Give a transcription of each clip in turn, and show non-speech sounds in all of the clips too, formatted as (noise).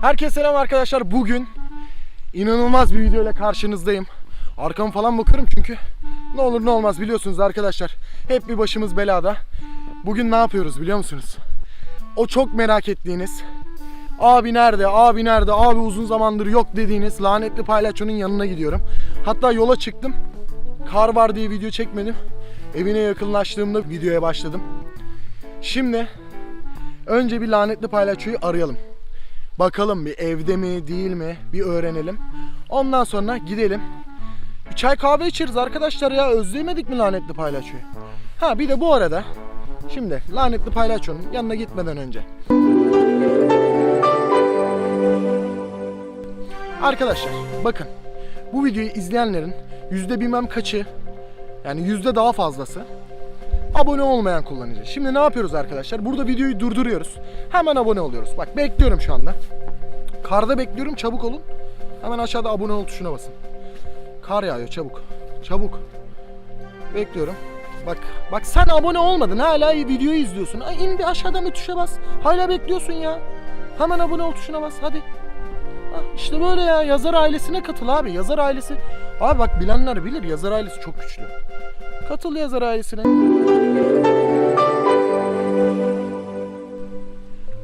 Herkese selam arkadaşlar. Bugün inanılmaz bir video ile karşınızdayım. Arkama falan bakıyorum çünkü ne olur ne olmaz biliyorsunuz arkadaşlar. Hep bir başımız belada. Bugün ne yapıyoruz biliyor musunuz? O çok merak ettiğiniz Abi nerede? Abi nerede? Abi uzun zamandır yok dediğiniz lanetli palyaçonun yanına gidiyorum. Hatta yola çıktım. Kar var diye video çekmedim. Evine yakınlaştığımda videoya başladım. Şimdi önce bir lanetli palyaçoyu arayalım. Bakalım bir evde mi değil mi bir öğrenelim. Ondan sonra gidelim. Bir çay kahve içeriz arkadaşlar ya özleyemedik mi lanetli palyaçoyu? Ha bir de bu arada şimdi lanetli palyaçonun yanına gitmeden önce. Arkadaşlar bakın bu videoyu izleyenlerin yüzde bilmem kaçı yani yüzde daha fazlası abone olmayan kullanıcı. Şimdi ne yapıyoruz arkadaşlar? Burada videoyu durduruyoruz. Hemen abone oluyoruz. Bak bekliyorum şu anda. Karda bekliyorum çabuk olun. Hemen aşağıda abone ol tuşuna basın. Kar yağıyor çabuk. Çabuk. Bekliyorum. Bak bak sen abone olmadın hala videoyu izliyorsun. Ay in bir aşağıdan bir tuşa bas. Hala bekliyorsun ya. Hemen abone ol tuşuna bas hadi. Hah, işte böyle ya yazar ailesine katıl abi. Yazar ailesi. Abi bak bilenler bilir yazar ailesi çok güçlü. Katıl yazar ailesine.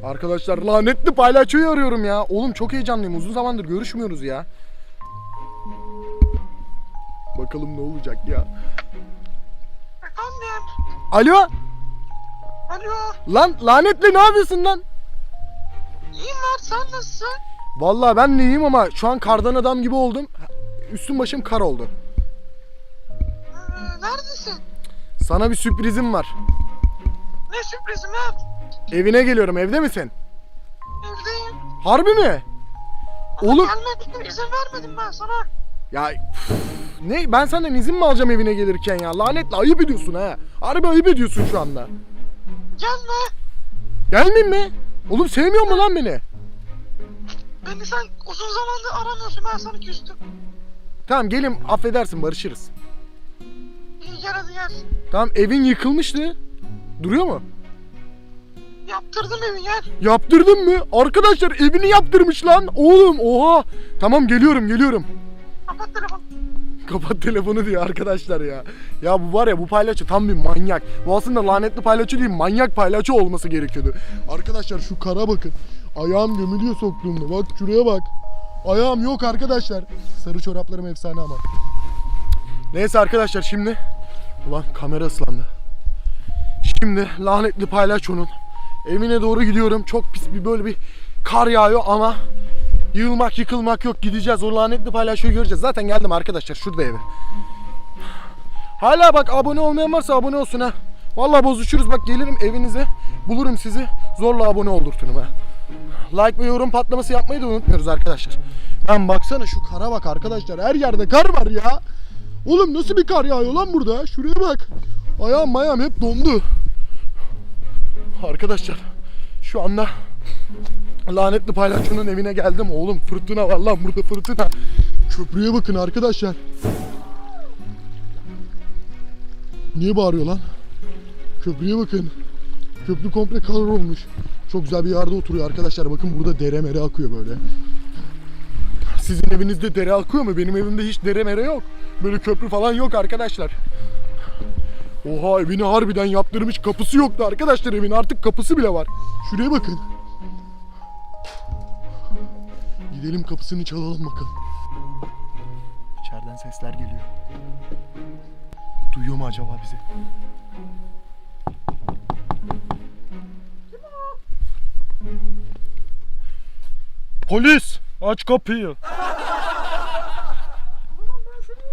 Arkadaşlar lanetli palyaçoyu arıyorum ya. Oğlum çok heyecanlıyım. Uzun zamandır görüşmüyoruz ya. Bakalım ne olacak ya. Efendim. Alo? Alo. Lan lanetli ne yapıyorsun lan? İyiyim var sen nasılsın? Vallahi ben neyim ama şu an kardan adam gibi oldum. Üstüm başım kar oldu. Ee, neredesin? Sana bir sürprizim var. Ne sürprizim ya? Evine geliyorum. Evde misin? Evdeyim. Harbi mi? Ama Oğlum Gelmedim izin vermedim ben sana. ya üf, ne ben senden izin mi alacağım evine gelirken ya? Lanetle ayıp ediyorsun ha. Harbi ayıp ediyorsun şu anda. Gelme. Gelmeyeyim mi? Oğlum sevmiyor mu lan beni? Beni sen uzun zamandır aramıyorsun ben sana küstüm. Tamam gelin affedersin barışırız. Hadi gel. Tamam evin yıkılmıştı. Duruyor mu? Yaptırdım evi gel. Yaptırdın mı? Arkadaşlar evini yaptırmış lan. Oğlum oha. Tamam geliyorum geliyorum. Kapat telefonu. Kapat telefonu diyor arkadaşlar ya. Ya bu var ya bu palyaço tam bir manyak. Bu aslında lanetli palyaço değil manyak palyaço olması gerekiyordu. Arkadaşlar şu kara bakın. Ayağım gömülüyor soktuğumda. Bak şuraya bak. Ayağım yok arkadaşlar. Sarı çoraplarım efsane ama. Neyse arkadaşlar şimdi. Ulan kamera ıslandı. Şimdi lanetli palyaçonun evine doğru gidiyorum. Çok pis bir böyle bir kar yağıyor ama Yığılmak yıkılmak yok gideceğiz o lanetli palyaçoyu göreceğiz. Zaten geldim arkadaşlar şurada evi. Hala bak abone olmayan varsa abone olsun ha. Vallahi bozuşuruz bak gelirim evinize bulurum sizi zorla abone oldurturum ha. Like ve yorum patlaması yapmayı da unutmuyoruz arkadaşlar. Ben baksana şu kara bak arkadaşlar her yerde kar var ya. Oğlum nasıl bir kar yağıyor lan burada? Şuraya bak. Ayağım mayağım hep dondu. Arkadaşlar şu anda lanetli palyaçonun evine geldim oğlum fırtına var lan burada fırtına. Köprüye bakın arkadaşlar. Niye bağırıyor lan? Köprüye bakın. Köprü komple kar olmuş. Çok güzel bir yerde oturuyor arkadaşlar. Bakın burada dere mere akıyor böyle. Sizin evinizde dere akıyor mu? Benim evimde hiç dere mere yok. Böyle köprü falan yok arkadaşlar. Oha evini harbiden yaptırmış. Kapısı yoktu arkadaşlar evin. Artık kapısı bile var. Şuraya bakın. Gidelim kapısını çalalım bakalım. İçeriden sesler geliyor. Duyuyor mu acaba bizi? Polis! Aç kapıyı. Oğlum ben seni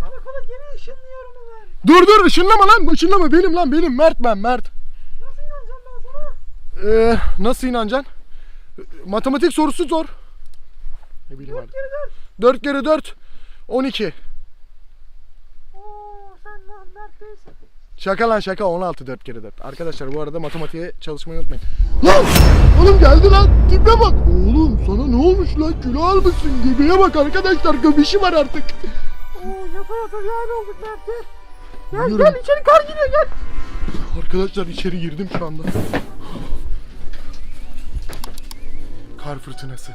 karakola geri ışınlıyorum hemen. Dur dur ışınlama lan ışınlama benim lan benim Mert ben Mert. Nasıl inanacağım ben sana? Ee, nasıl inanacaksın? Matematik sorusu zor. Ne bileyim abi. Geri dön. 4 kere 4 12. Oo sen lan Mert değilsin. Şaka lan şaka 16 4 kere 4. Arkadaşlar bu arada matematiğe çalışmayı unutmayın. Lan! Oğlum geldi lan. Tipe bak. Oğlum sana ne olmuş lan? Kilo almışsın. Göbeğe bak arkadaşlar. Göbeşi var artık. Oo yata yata yani olduk Mert gel. Gel Biliyorum. gel içeri kar giriyor gel. Arkadaşlar içeri girdim şu anda. Kar fırtınası.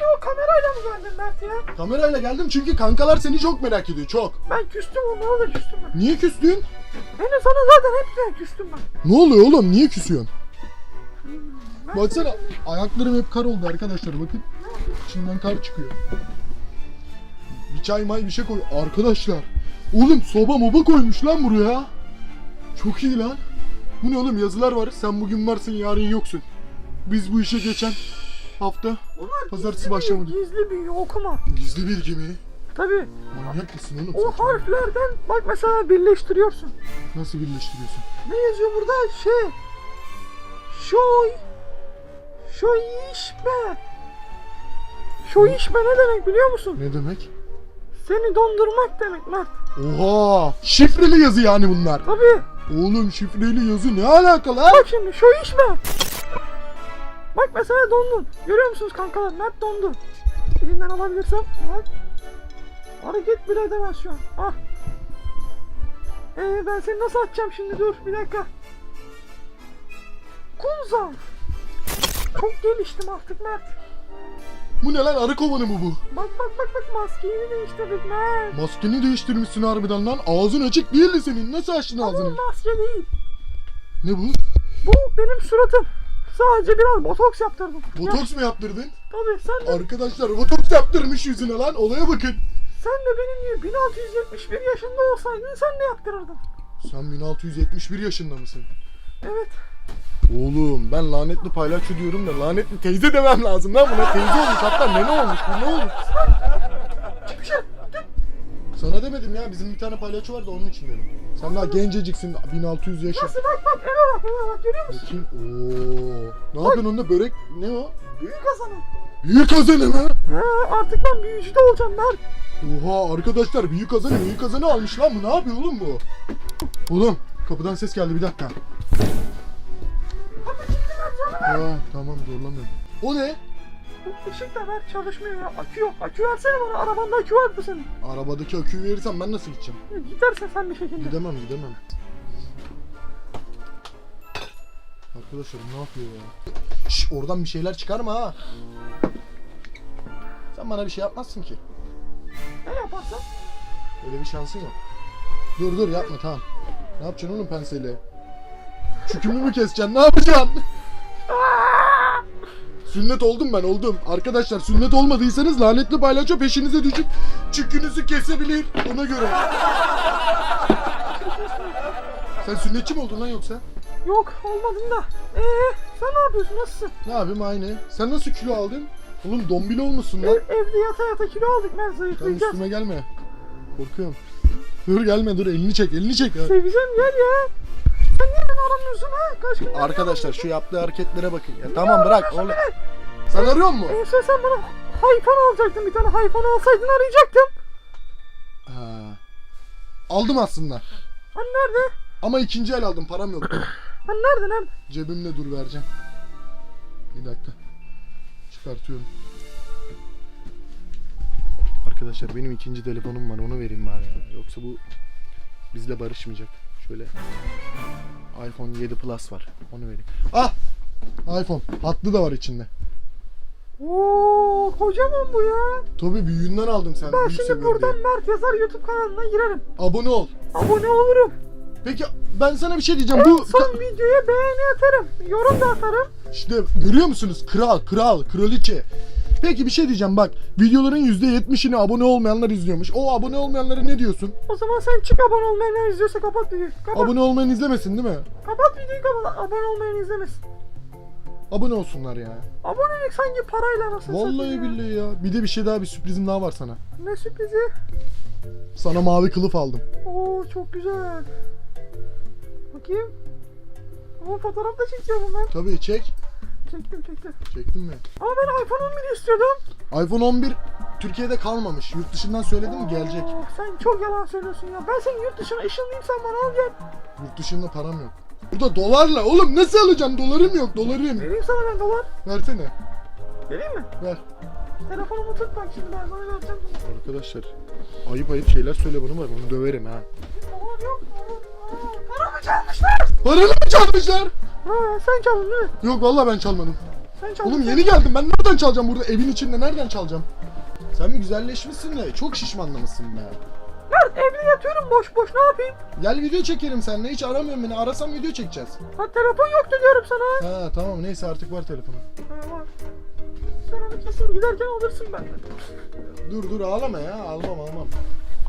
Yine o kamerayla mı geldin Mert ya? Kamerayla geldim çünkü kankalar seni çok merak ediyor çok. Ben küstüm onlara da küstüm ben. Niye küstün? Ben sana zaten hep küstüm ben. Ne oluyor oğlum? Niye küsüyorsun? Ben Baksana ayaklarım hep kar oldu arkadaşlar bakın. İçinden kar çıkıyor. Bir çay may bir şey koy. Arkadaşlar. Oğlum soba moba koymuş lan buraya. Çok iyi lan. Bu ne oğlum yazılar var. Sen bugün varsın yarın yoksun. Biz bu işe geçen hafta Bunlar Pazartesi gizli başlamadı. bilgi, Gizli bilgi okuma. gizli bilgi mi? Tabii. Manyak mısın oğlum O sen? harflerden bak mesela birleştiriyorsun. Nasıl birleştiriyorsun? Ne yazıyor burada? Şey. Şoy. Şoy işme. Şoy işme ne demek biliyor musun? Ne demek? Seni dondurmak demek Mert. Oha! Şifreli yazı yani bunlar. Tabii. Oğlum şifreli yazı ne alakalı ha? Bak şimdi şoy işme. Bak mesela dondun. Görüyor musunuz kankalar? Mert dondu. Elinden alabilirsem. Bak. Hareket bile edemez şu an. Ah. Ee, ben seni nasıl atacağım şimdi dur bir dakika. Kumzal. Çok geliştim artık Mert. Bu ne lan arı kovanı mı bu? Bak bak bak bak maskeyi değiştirdik Mert. Maskeni değiştirmişsin harbiden lan. Ağzın açık değildi senin. Nasıl açtın Ama ağzını? maske değil. Ne bu? Bu benim suratım. Sadece biraz botoks yaptırdım. Ya, Botoks mu yaptırdın? tabii sen de, Arkadaşlar botoks yaptırmış yüzüne lan. Olaya bakın. sen de benim gibi 1671 yaşında olsaydın sen de yaptırırdın. Sen 1671 yaşında mısın? Evet. Oğlum ben lanetli paylaşçı diyorum da lanetli teyze demem lazım lan buna. Teyze olmuş hatta nene olmuş. Bu ne olmuş? Çık dışarı. Dur. Sana demedim ya bizim bir tane paylaşçı var da onun için dedim. Sen daha genceciksin 1600 yaşın. Nasıl bak bak eve bak eve bak görüyor musun? Bakayım. Oo. Ne yapıyorsun onda börek ne o? Büyük kazanım. Büyük kazanı mı? He artık ben büyücü de olacağım Mert. Oha arkadaşlar büyük kazanı büyük kazanı almış lan bu ne yapıyor oğlum bu? Oğlum kapıdan ses geldi bir dakika. Aa, tamam zorlamıyorum. O ne? Bu ışık da Mert çalışmıyor ya. Akü yok. Akü versene bana. Arabanda akü vardı senin. Arabadaki aküyü verirsem ben nasıl gideceğim? Gidersen sen bir şekilde. Gidemem gidemem. Arkadaşlar ne yapıyor ya? Şş, oradan bir şeyler çıkarma ha. Sen bana bir şey yapmazsın ki. Ne yaparsan? Öyle bir şansın yok. Dur dur yapma tamam. Ne yapacaksın oğlum penseyle? Çükümü mü keseceksin? Ne yapacaksın? Sünnet oldum ben oldum. Arkadaşlar sünnet olmadıysanız lanetli paylaşo peşinize düşüp çükünüzü kesebilir. Ona göre. (laughs) Sen sünnetçi mi oldun lan yoksa? Yok olmadın da. Eee sen ne yapıyorsun? Nasılsın? Ne yapayım aynı. Sen nasıl kilo aldın? Oğlum dombil olmuşsun Ev, lan. evde yata yata kilo aldık Mert Sen zayıflayacağız. üstüme gelme. Korkuyorum. Dur gelme dur elini çek elini çek. Seveceğim gel ya. Aramıyorsun ha? Kaç gündür Arkadaşlar şu yaptığı hareketlere bakın. Ya tamam bırak oğlum. Sen arıyor musun? En son sen bana iPhone alacaktın. Bir tane iPhone alsaydın arayacaktım. Ha. Aldım aslında. Hani nerede? Ama ikinci el aldım param yok. (clears throat) Hani nerede nerede? Cebimde dur vereceğim. Bir dakika. Çıkartıyorum. Arkadaşlar benim ikinci telefonum var onu vereyim bari ya. Yoksa bu bizle barışmayacak. Şöyle iPhone 7 Plus var. Onu vereyim. Ah! iPhone. Hatlı da var içinde. Oo kocaman bu ya. Tabii büyüğünden aldım sen. Ben şimdi buradan diye. Mert yazar YouTube kanalına girerim. Abone ol. Abone olurum. Peki ben sana bir şey diyeceğim. Bu Son videoya beğeni atarım. Yorum da atarım. İşte görüyor musunuz? Kral, kral, kraliçe. Peki bir şey diyeceğim bak. Videoların %70'ini abone olmayanlar izliyormuş. O abone olmayanlara ne diyorsun? O zaman sen çık abone olmayanlar izliyorsa kapat videoyu. Kapat, Abone olmayan izlemesin değil mi? kapat videoyu kapat. Abone olmayan izlemesin. Abone olsunlar ya. Abonelik sanki parayla nasıl Vallahi billahi ya. Bir de bir şey daha bir sürprizim daha var sana. Ne sürprizi? Sana mavi kılıf aldım. Oo çok güzel. Bakayım. Ama fotoğraf da çekeceğim ben. Tabii çek. Çektim çektim. Çektin mi? Ama ben iPhone 11 istiyordum. iPhone 11 Türkiye'de kalmamış. Yurt dışından söyledim gelecek. Oo, sen çok yalan söylüyorsun ya. Ben senin yurt dışına ışınlayayım sen bana al gel. Yurt dışında param yok. Burada dolarla. Oğlum nasıl alacağım? Dolarım yok. Dolarım. Vereyim sana ben dolar. Versene. Vereyim mi? Ver. Telefonumu tut bak şimdi ben sana vereceğim. Arkadaşlar ayıp ayıp şeyler söyle bana var. Onu döverim ha. Dolar yok. Aa, Paramı çalmışlar. Paranı mı çalmışlar? Ha sen çaldın değil mi? Yok vallahi ben çalmadım. Sen çaldın. Oğlum yeni geldim. Ben nereden çalacağım burada? Evin içinde nereden çalacağım? Sen mi güzelleşmişsin de çok şişmanlamışsın be. Mert evde yatıyorum boş boş ne yapayım? Gel video çekelim seninle. Hiç aramıyorum beni. Arasam video çekeceğiz. Ha telefon yoktu diyorum sana. Ha tamam neyse artık var telefonu. Ha, var. Sen onu kesin giderken alırsın benden. Dur dur ağlama ya. Almam almam.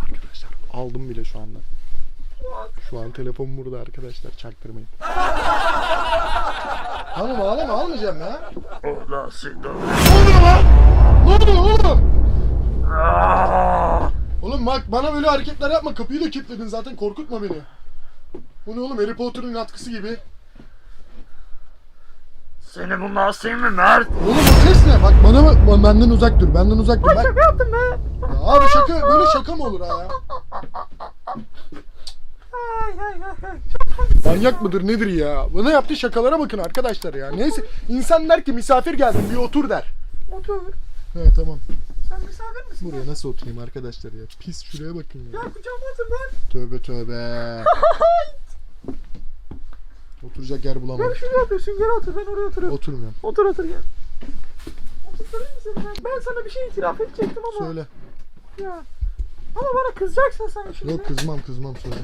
Arkadaşlar aldım bile şu anda. Şu an telefon burada arkadaşlar çaktırmayın. (laughs) tamam ağlama almayacağım ya. Allah seni. Ne oluyor lan? Ne oluyor oğlum? Oğlum bak bana böyle hareketler yapma. Kapıyı da kilitledin zaten korkutma beni. Bu ne oğlum Harry Potter'ın atkısı gibi. Seni bu nasıl mi Mert? Oğlum o ses ne? Bak bana ba- benden uzak dur. Benden uzak dur. Ay Bak. şaka yaptım be. Ya abi şaka böyle şaka mı olur ha ya? Manyak mıdır nedir ya? Bana yaptığı şakalara bakın arkadaşlar ya. Neyse insan der ki misafir geldim bir otur der. Otur. He tamam. Sen misafir misin? Buraya nasıl oturayım arkadaşlar ya? Pis şuraya bakın ya. Ya kucağıma otur Mert. Tövbe tövbe. (laughs) Oturacak yer bulamadım. Gel şuraya otursun gel otur ben oraya oturuyorum. Oturmuyorum. Otur otur gel. Oturtturur musun ben? Ben sana bir şey itiraf edecektim ama. Söyle. Ya. Ama bana kızacaksın sen şimdi. Yok kızmam kızmam söyle.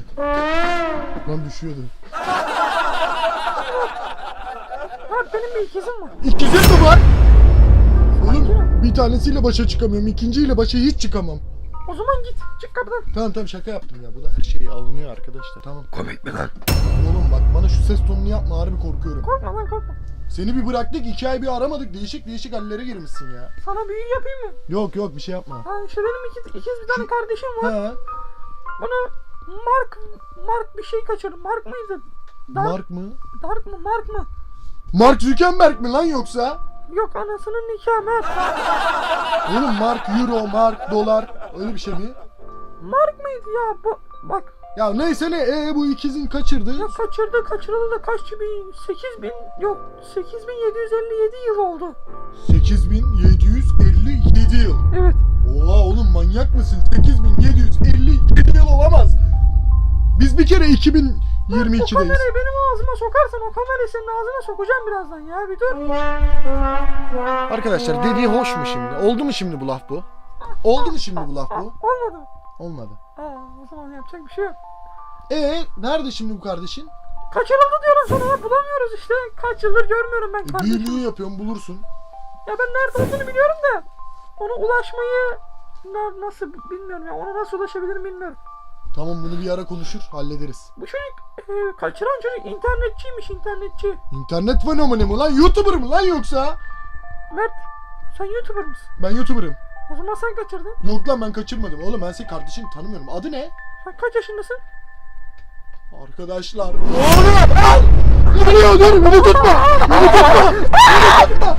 Lan düşüyordu. Mert benim bir ikizim var. İkizim mi var? Oğlum bir tanesiyle başa çıkamıyorum. ikinciyle başa hiç çıkamam. O zaman git çık kapıdan. Tamam tamam şaka yaptım ya. Bu da her şey alınıyor arkadaşlar. Tamam. Komik mi lan? Oğlum bak bana şu ses tonunu yapma harbi korkuyorum. Korkma lan korkma. Seni bir bıraktık iki ay bir aramadık. Değişik değişik hallere girmişsin ya. Sana büyü yapayım mı? Yok yok bir şey yapma. Ha işte benim ikiz, ikiz bir tane kardeşim var. He. Bana Mark Mark bir şey kaçırdı. Mark mıydı? Dark, Mark mı? Dark mı? Mark mı? Mark Zuckerberg mi lan yoksa? Yok anasının nikahı Mert. Oğlum Mark Euro, Mark Dolar öyle bir şey mi? Mark mıydı ya? Bu, bak Ya neyse ne ee, bu ikizin kaçırdı. ya kaçırdı kaçırıldı da kaç bin? 8 bin yok 8757 yıl oldu. 8757 yıl. Evet. Oha oğlum manyak mısın? 8757 yıl olamaz. Biz bir kere O 2022'deyiz. kamerayı benim ağzıma sokarsan o kamerayı senin ağzına sokacağım birazdan ya bir dur. Arkadaşlar dediği hoş mu şimdi? Oldu mu şimdi bu laf bu? Oldu mu şimdi bu laf bu? olmadı. Olmadı. Aa, o zaman yapacak bir şey yok. Ee nerede şimdi bu kardeşin? Kaçırıldı diyorum sana ya bulamıyoruz işte. Kaç yıldır görmüyorum ben E, büyülüğü yapıyorum bulursun. Ya ben nerede olduğunu biliyorum da ona ulaşmayı na- nasıl bilmiyorum ya ona nasıl ulaşabilirim bilmiyorum. Tamam bunu bir ara konuşur hallederiz. Bu çocuk e, kaçıran çocuk internetçiymiş internetçi. İnternet fenomeni mi lan? Youtuber mı lan yoksa? Mert sen YouTuber mısın? Ben Youtuber'ım. O zaman sen kaçırdın. Yok lan ben kaçırmadım. Oğlum ben senin kardeşini tanımıyorum. Adı ne? Sen kaç yaşındasın? Arkadaşlar. Ne oluyor lan? Ne oluyor? Dur beni tutma. Beni tutma. Beni tutma.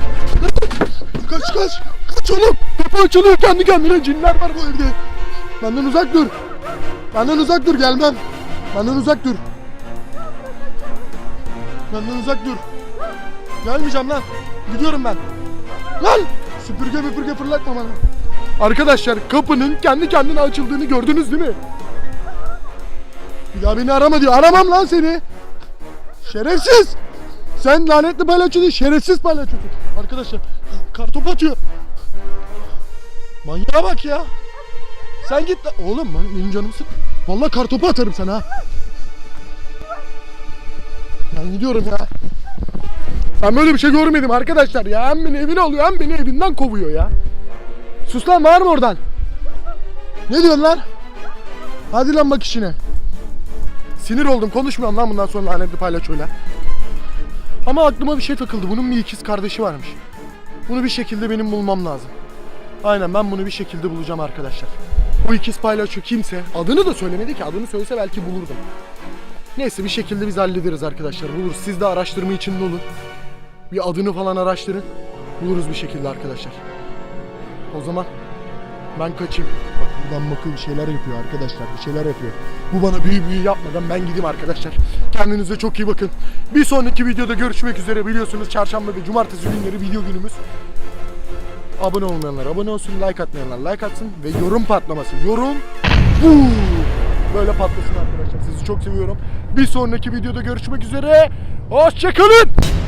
Kaç kaç. Kaç oğlum. Kapı açılıyor kendi kendine. Cinler var bu evde. Benden uzak dur. Benden uzak dur gelmem. Benden uzak dur. Benden uzak dur. Gelmeyeceğim lan. Gidiyorum ben. Lan! Süpürge müpürge fırlatma bana. Arkadaşlar kapının kendi kendine açıldığını gördünüz değil mi? Daha beni arama diyor. Aramam lan seni. Şerefsiz. Sen lanetli palyaço değil, şerefsiz palyaço. Arkadaşlar kartop atıyor. Manyağa bak ya. Sen git lan. Oğlum ben, benim canımı sık. Vallahi kartopu atarım sana ha. Ben gidiyorum ya. Ben böyle bir şey görmedim arkadaşlar ya. Hem beni evine alıyor hem beni evinden kovuyor ya. Sus lan bağırma oradan. Ne diyorsun lan? Hadi lan bak işine. Sinir oldum konuşmuyorum lan bundan sonra lanetli palyaçoyla. Ama aklıma bir şey takıldı. Bunun bir ikiz kardeşi varmış. Bunu bir şekilde benim bulmam lazım. Aynen ben bunu bir şekilde bulacağım arkadaşlar. Bu ikiz palyaço kimse adını da söylemedi ki adını söylese belki bulurdum. Neyse bir şekilde biz hallederiz arkadaşlar. Buluruz. Siz de araştırma içinde olun. Bir adını falan araştırın. Buluruz bir şekilde arkadaşlar. O zaman ben kaçayım. Bak buradan bakıyor bir şeyler yapıyor arkadaşlar. Bir şeyler yapıyor. Bu bana büyü büyü yapmadan ben gideyim arkadaşlar. Kendinize çok iyi bakın. Bir sonraki videoda görüşmek üzere. Biliyorsunuz çarşamba ve cumartesi günleri video günümüz. Abone olmayanlar abone olsun, like atmayanlar like atsın ve yorum patlaması. Yorum böyle patlasın arkadaşlar. Sizi çok seviyorum. Bir sonraki videoda görüşmek üzere. Hoşçakalın.